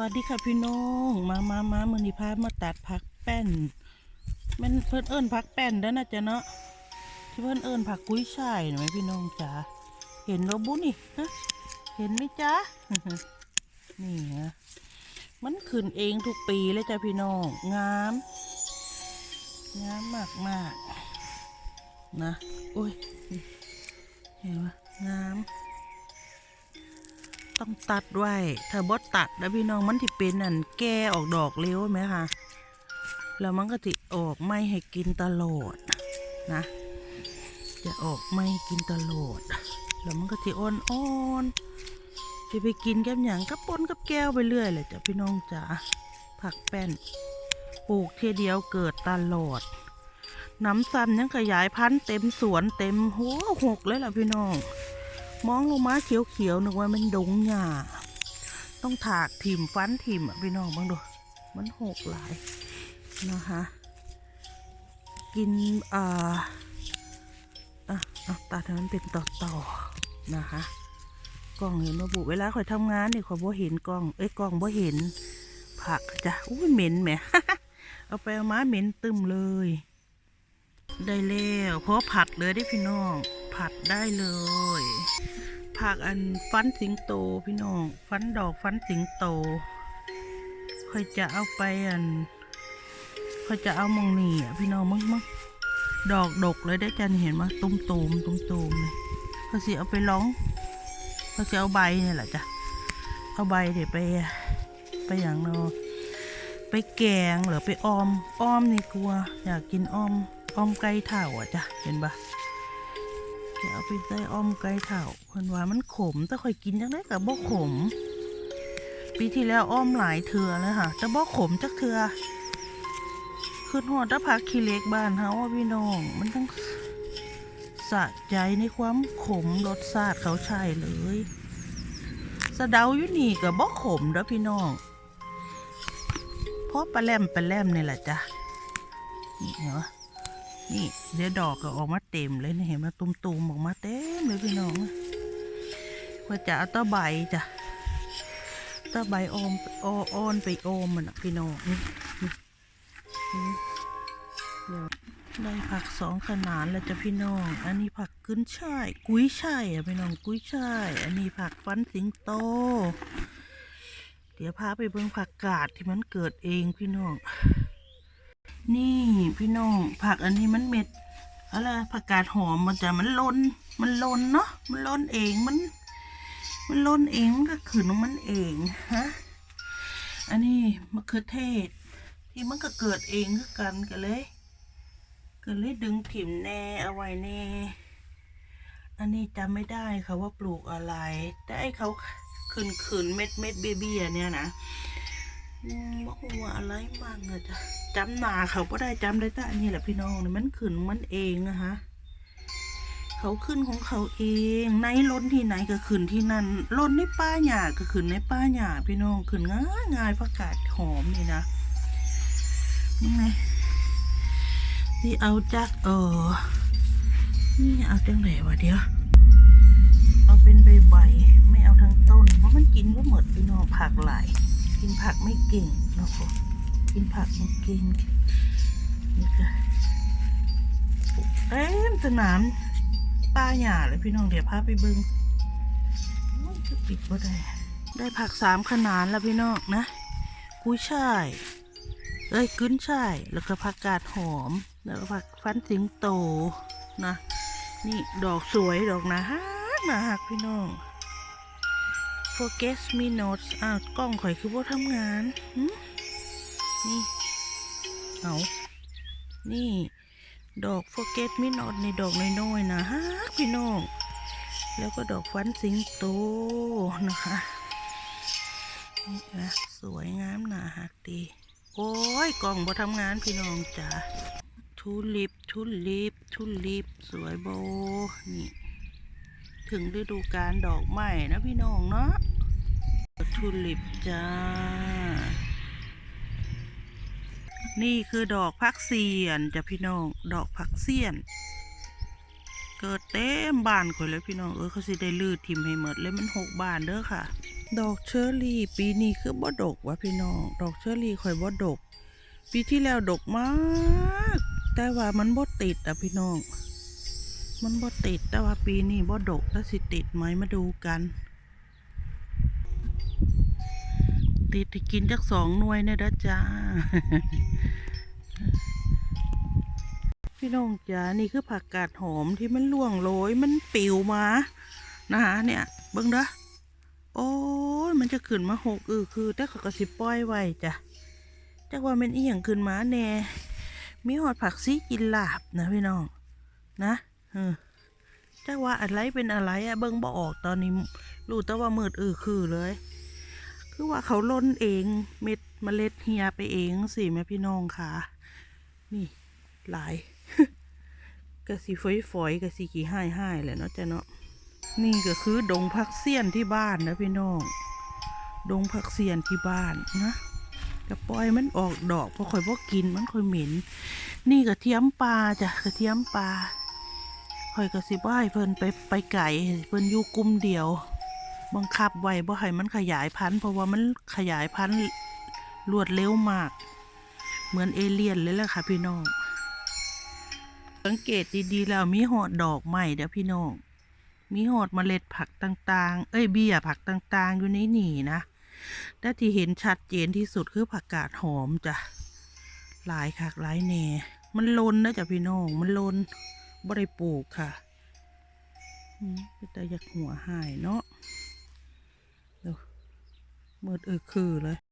วัสดีค่ะพี่น้องมามามามือนี้พามาตัดผักแป้นมันเพิ่นเอิ้นผักแป้นเด้อนะจ๊ะเนาะที่เพิ่นเอิ้นผักกุ้ยช่ายหน่อยพี่น้องจ๋าเห็นเราบุนี่ฮะเห็นไหมจ๊ะนี่ฮะมันขึ้นเองทุกปีเลยจ้ะพี่น้องงามงามมากมากนะโอ้ยเห็นปะงาม ต้องตัดไว้ ถ้าบดตัดแล้วพี่น้องมันที่เป็นอันแก่ออกดอกเร็วไหมคะแล้วมันก็จะออกไม่ให้กินตลอดนะ จะออกไม่กินตลอด แล้วมันก็จะอ่อนอ่อนจะไปกินแก้มหยังกับปนกับแก้วไปเรื่อยเลยจ้ะพี่น้องจ๋าผักแป้นปลูกเทีเดียวเกิดตลอด น้ำซ้ำยังขยายพันธุ์เต็มสวนเต็มหัวหกเลยล่ะพี่น้อง มองลงมาเขียวๆนึกว่ามันดงหญ้าต้องถากถิ่มฟันถิ่มอะพี่น้องบ้างดูมันหกหลายนะคะ กินอ่าอะอะตัดมันเป็นต่อๆนะคะกล้องเห็นมาบุเวลาข่อยทำงานนี่ขอยบ่เห็นกล้องเอ้ยกล้องบ่เห็น ผักจ้ะอุ้ยเหม็นแหมเอาไปเอามาเหม็นตึมเลย ได้แล้วเพราะผัดเลยได้พี่น้อง ผัดได้เลยผักอันฟันสิงโตพี่น้อง ฟันดอกฟันสิงโตค่อยจะเอาไปอันค่อยจะเอามองนี่อะพี่น้องมึงมึงดอกดกเลยได้จันเห็นมั้ยตุ้มตูมตุ้มตูมเลยเขาสิเอาไปร้องเขาสิเอาใบเนี่ยแหละจ้ะเอาใบเดี๋ยวไปไปอย่างเนาะไปแกงหรือไปออมอ้อมนี่กลัว อยากกินอ้อมอ้อมไก่เถ่าอะจ้ะเห็นปะ เอาไปใส่อ้อมไก่เถ่าเพิ่นว่ามันขมแต่ค่อยกินจังไดกับบ่ขม ปีที่แล้วอ้อมหลายเถื่อเลยค่ะแต่บ่ขมจักเถื่อขึ้นหอดตะผักขี้เล็กบ้านเฮาพี่น้องมันต้องสะใจในความขมรสชาติเขาใช่เลยสะเดาอยู่นี่กับบ่ขมเด้อพี่น้องเพราะปลาแลมปลาแลมนี่แหละจ้ะนี่เหรอ นี่เดี๋ยวดอกก็ออกมาเต็มเลยนี่เห็นไหมตุ่มๆออกมาเต็มเลยพี่น้องว่าจะเอาตะใบจ้ะตะใบอมออออนไปออมมันนะพี่น้องนี่เดี๋ยวได้ผักสองขนาดแล้วจ้ะพี่น้อง อันนี้ผักขึ้นช่าย กุ้ยช่ายอะพี่น้องกุ้ยช่าย อันนี้ผักฟันสิงโต เดี๋ยวพาไปเบิ่งผักกาดที่มันเกิดเองพี่น้อง นี่พี่น้องผักอันนี้มันเม็ดอะไรผักกาดหอมมันจะมันล้น มันล้นเนาะมันล้นเองมัน มันล้นเองมันก็ขืนของมันเองฮะอันนี้มะเขือเทศ ที่มันก็เกิดเองคือกันกันเลยก็เลยดึงถิ่มแน่เอาไว้แน่ อันนี้จำไม่ได้ค่ะว่าปลูกอะไร แต่ไอเขาขืนขืนเม็ดเม็ดเบบี้อันเนี้ยนะ บอกว่าอะไรมั่งอะจ้ะจำหนาเขาก็ได้จำได้แต่อันนี้แหละพี่น้องนี่มันขึ้นมันเองนะคะเขาขึ้นของเขาเองในล้นที่ไหนก็ขึ้นที่นั่นล้นในป้าหญ้าก็ขึ้นในป้าหญ้าพี่น้องขึ้นง่ายง่ายผักกาดหอมนี่นะนี่ไงที่เอาจากเออนี่เอาจังไหนวะเดี๋ยวเอาเป็นใบใบไม่เอาทั้งต้น เพราะมันกินก็หมดพี่น้องผักหลาย กินผักไม่เก่งเนาะค่ะกินผักไม่เก่งนี่ก็เต็มสนามป้าหญ้าเลยพี่น้องเดี๋ยวพาไปเบิงจะปิดบ่ได้ ได้ผักสามขนาดแล้วพี่น้องนะกุ้ยช่ายเอ้ยกุ้นช่ายแล้วก็ผักกาดหอม แล้วก็ผักฟันสิงโตนะ นี่ดอกสวยดอกนะฮักนะฮักพี่น้อง forget me not อ้าวกล้องข่อยคือพว่าทำงานนี่ เอานี่ ดอก forget me not ในดอกน้อยๆนะฮักพี่น้อง แล้วก็ดอกฟันสิงโตนะคะนี่นะสวยงามนะฮักดี โอ้ยกล้องบ่ทำงานพี่น้องจ้ะทุลิปทุลิปทุลิปสวยโบ ถึงฤดูการดอกไม้นะพี่น้องเนาะทุลิปจ้า นี่คือดอกพักเสียนจ้ะพี่น้อง ดอกพักเสียน เกิดเต็มบานข่อยเลยพี่น้อง เออเขาสิได้ลืดทิมให้หมดเลยมันหกบานเด้อค่ะ ดอกเชอรี่ ปีนี้คือบ่ดกวะพี่น้อง ดอกเชอรี่ข่อยบ่ดก ปีที่แล้วดกมาก แต่ว่ามันบ่ติดอะพี่น้อง มันบ่ติด แต่ว่าปีนี้บ่ดกแล้วสิติดไหมมาดูกัน ติดที่กินจักสองหน่วยเนี่ยนะจ้า พี่น้องจ๋า นี่คือผักกาดหอมที่มันล่วงโรย มันปิวมา นะคะเนี่ย เบิ่งเด้อโอ้ย มันจะขึ้นมาหกอือคือ แต่ขาก็สิปล่อยไว้จ้ะจักว่าเป็นอีหยังขึ้นมาแน่มีหอดผักซีกินลาบนะพี่น้อง นะ เออจักว่าอะไรเป็นอะไรอะเบิ่งบ่ออกตอนนี้รู้แต่ว่ามืดอือคือเลย คือว่าเขาล้นเองเม็ดเมล็ดเฮียไปเองสิแม่พี่น้องค่ะ นี่หลายกะสีฝอยฝอยกะสีกี่ห้ายห้ายแหละเนาะจ้ะเนาะนี่ก็คือดงผักเสี้ยนที่บ้านนะพี่น้อง ดงผักเสี้ยนที่บ้านนะกระปอยมันออกดอกพอค่อยพอกินมันค่อยเหม็น นี่กระเทียมปลาจ้ะกระเทียมปลา ค่อยกระสิบ่ให้เพิ่นไปไปไก่เพิ่นอยู่กลุ่มเดียว บังคับไว้บ่ให้มันขยายพันธุ์เพราะว่ามันขยายพันธุ์รวดเร็วมาก เหมือนเอเลี่ยนเลยแหละค่ะพี่น้องสังเกตดีๆแล้วมีหอดดอกใหม่เด้อพี่น้องมีหอดเมล็ดผักต่างๆ เอ้ยเบี้ยผักต่างๆ อยู่ในนี่นะแต่ที่เห็นชัดเจนที่สุดคือผักกาดหอมจ้ะหลายคักหลายแหน่มันลนนะจ้ะพี่น้องมันลน บ่ได้ปลูกค่ะแต่อยากหัวหายเนาะเดี๋ยวมืดเออคือเลย